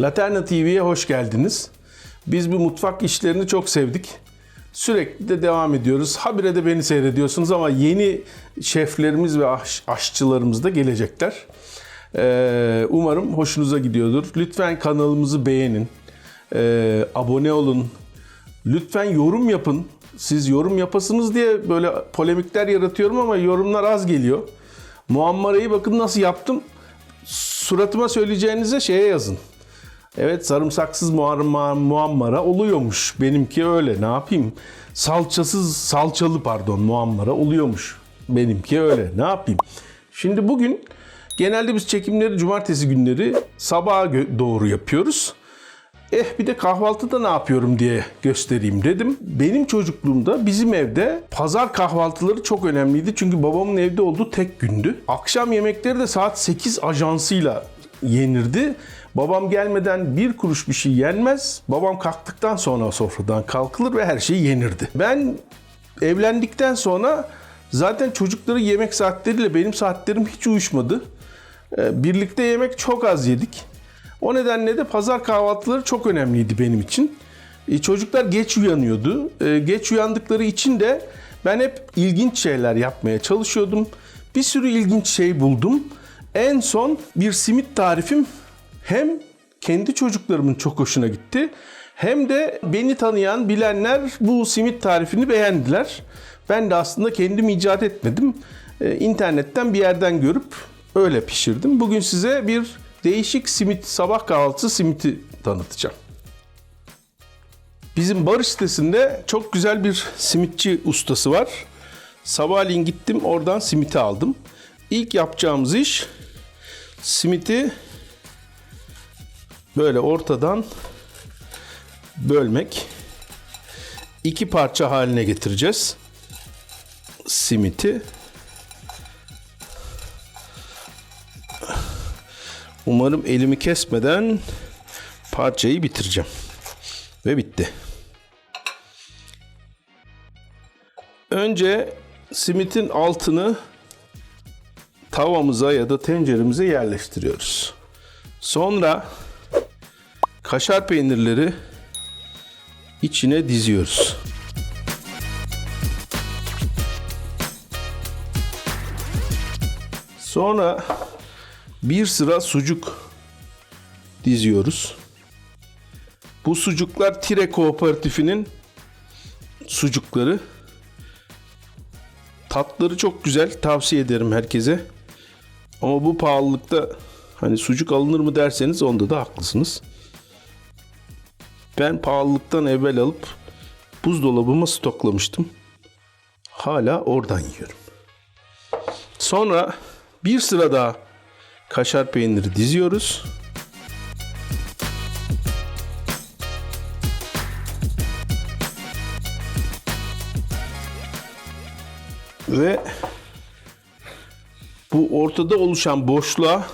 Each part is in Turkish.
Laterna TV'ye hoş geldiniz. Biz bu mutfak işlerini çok sevdik. Sürekli de devam ediyoruz. Habire de beni seyrediyorsunuz ama yeni şeflerimiz ve aş- aşçılarımız da gelecekler. Ee, umarım hoşunuza gidiyordur. Lütfen kanalımızı beğenin. Ee, abone olun. Lütfen yorum yapın. Siz yorum yapasınız diye böyle polemikler yaratıyorum ama yorumlar az geliyor. Muammarayı bakın nasıl yaptım. Suratıma söyleyeceğinize şeye yazın. Evet sarımsaksız muamma, muammara oluyormuş. Benimki öyle ne yapayım? Salçasız salçalı pardon muammara oluyormuş. Benimki öyle ne yapayım? Şimdi bugün genelde biz çekimleri cumartesi günleri sabaha doğru yapıyoruz. Eh bir de kahvaltıda ne yapıyorum diye göstereyim dedim. Benim çocukluğumda bizim evde pazar kahvaltıları çok önemliydi. Çünkü babamın evde olduğu tek gündü. Akşam yemekleri de saat 8 ajansıyla yenirdi. Babam gelmeden bir kuruş bir şey yenmez. Babam kalktıktan sonra sofradan kalkılır ve her şey yenirdi. Ben evlendikten sonra zaten çocukları yemek saatleriyle benim saatlerim hiç uyuşmadı. Ee, Birlikte yemek çok az yedik. O nedenle de pazar kahvaltıları çok önemliydi benim için. E, çocuklar geç uyanıyordu. E, geç uyandıkları için de ben hep ilginç şeyler yapmaya çalışıyordum. Bir sürü ilginç şey buldum. En son bir simit tarifim hem kendi çocuklarımın çok hoşuna gitti hem de beni tanıyan bilenler bu simit tarifini beğendiler. Ben de aslında kendim icat etmedim. E, internetten bir yerden görüp öyle pişirdim. Bugün size bir değişik simit, sabah kahvaltısı simiti tanıtacağım. Bizim Barış sitesinde çok güzel bir simitçi ustası var. Sabahleyin gittim oradan simiti aldım. İlk yapacağımız iş simiti böyle ortadan bölmek. İki parça haline getireceğiz. Simiti. Umarım elimi kesmeden parçayı bitireceğim. Ve bitti. Önce simitin altını tavamıza ya da tenceremize yerleştiriyoruz. Sonra kaşar peynirleri içine diziyoruz. Sonra bir sıra sucuk diziyoruz. Bu sucuklar Tire Kooperatifinin sucukları. Tatları çok güzel. Tavsiye ederim herkese. Ama bu pahalılıkta hani sucuk alınır mı derseniz onda da haklısınız. Ben pahalılıktan evvel alıp buzdolabıma stoklamıştım. Hala oradan yiyorum. Sonra bir sıra daha kaşar peyniri diziyoruz. Ve bu ortada oluşan boşluğa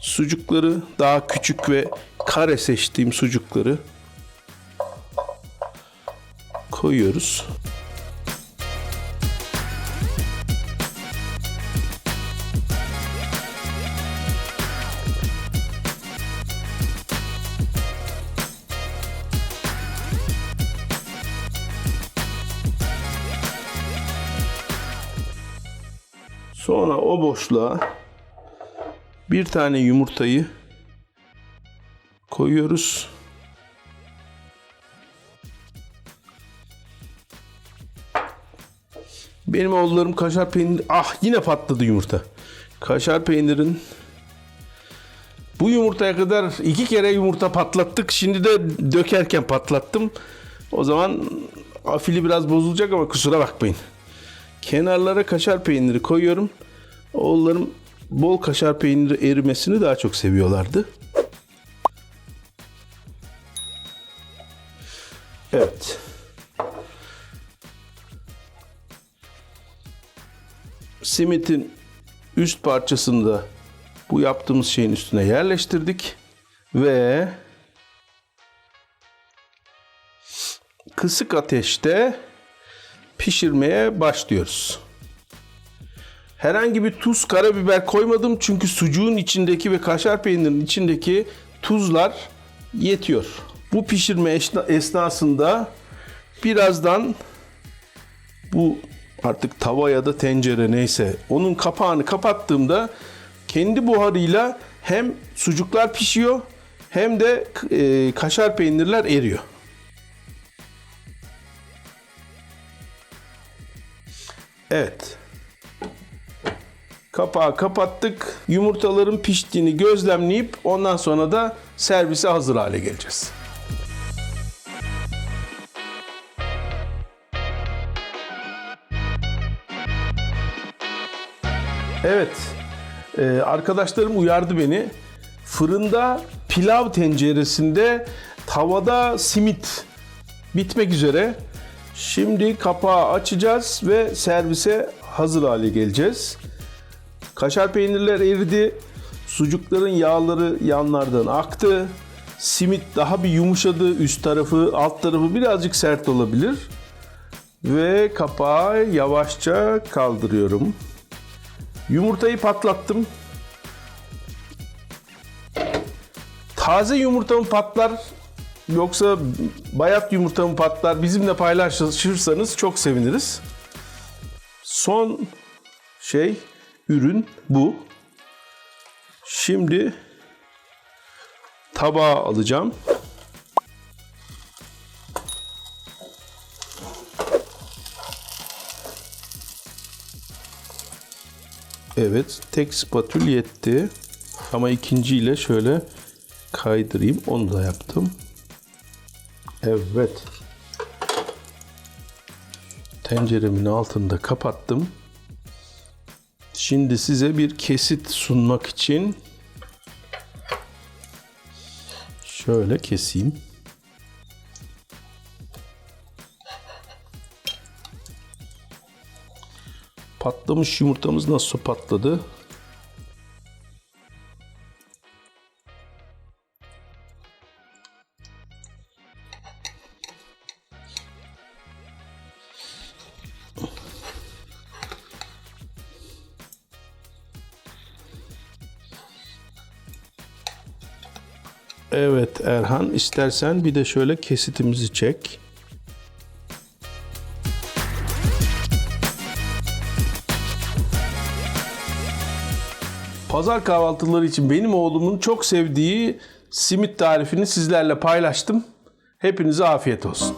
sucukları daha küçük ve kare seçtiğim sucukları koyuyoruz. Sonra o boşluğa bir tane yumurtayı koyuyoruz. Benim oğullarım kaşar peyniri... Ah yine patladı yumurta. Kaşar peynirin... Bu yumurtaya kadar iki kere yumurta patlattık. Şimdi de dökerken patlattım. O zaman afili biraz bozulacak ama kusura bakmayın. Kenarlara kaşar peyniri koyuyorum. Oğullarım bol kaşar peyniri erimesini daha çok seviyorlardı. Evet. Simitin üst parçasını da bu yaptığımız şeyin üstüne yerleştirdik ve kısık ateşte pişirmeye başlıyoruz. Herhangi bir tuz, karabiber koymadım çünkü sucuğun içindeki ve kaşar peynirinin içindeki tuzlar yetiyor. Bu pişirme esna- esnasında birazdan bu artık tava ya da tencere neyse onun kapağını kapattığımda kendi buharıyla hem sucuklar pişiyor hem de e, kaşar peynirler eriyor. Evet. Kapağı kapattık. Yumurtaların piştiğini gözlemleyip ondan sonra da servise hazır hale geleceğiz. Evet. Ee, arkadaşlarım uyardı beni. Fırında pilav tenceresinde tavada simit bitmek üzere. Şimdi kapağı açacağız ve servise hazır hale geleceğiz. Kaşar peynirler eridi. Sucukların yağları yanlardan aktı. Simit daha bir yumuşadı. Üst tarafı, alt tarafı birazcık sert olabilir. Ve kapağı yavaşça kaldırıyorum. Yumurtayı patlattım. Taze yumurta mı patlar yoksa bayat yumurta mı patlar bizimle paylaşırsanız çok seviniriz. Son şey ürün bu. Şimdi tabağa alacağım. Evet, tek spatül yetti. Ama ikinciyle şöyle kaydırayım. Onu da yaptım. Evet. Tenceremin altını da kapattım. Şimdi size bir kesit sunmak için şöyle keseyim. Patlamış yumurtamız nasıl patladı? Evet Erhan istersen bir de şöyle kesitimizi çek. Pazar kahvaltıları için benim oğlumun çok sevdiği simit tarifini sizlerle paylaştım. Hepinize afiyet olsun.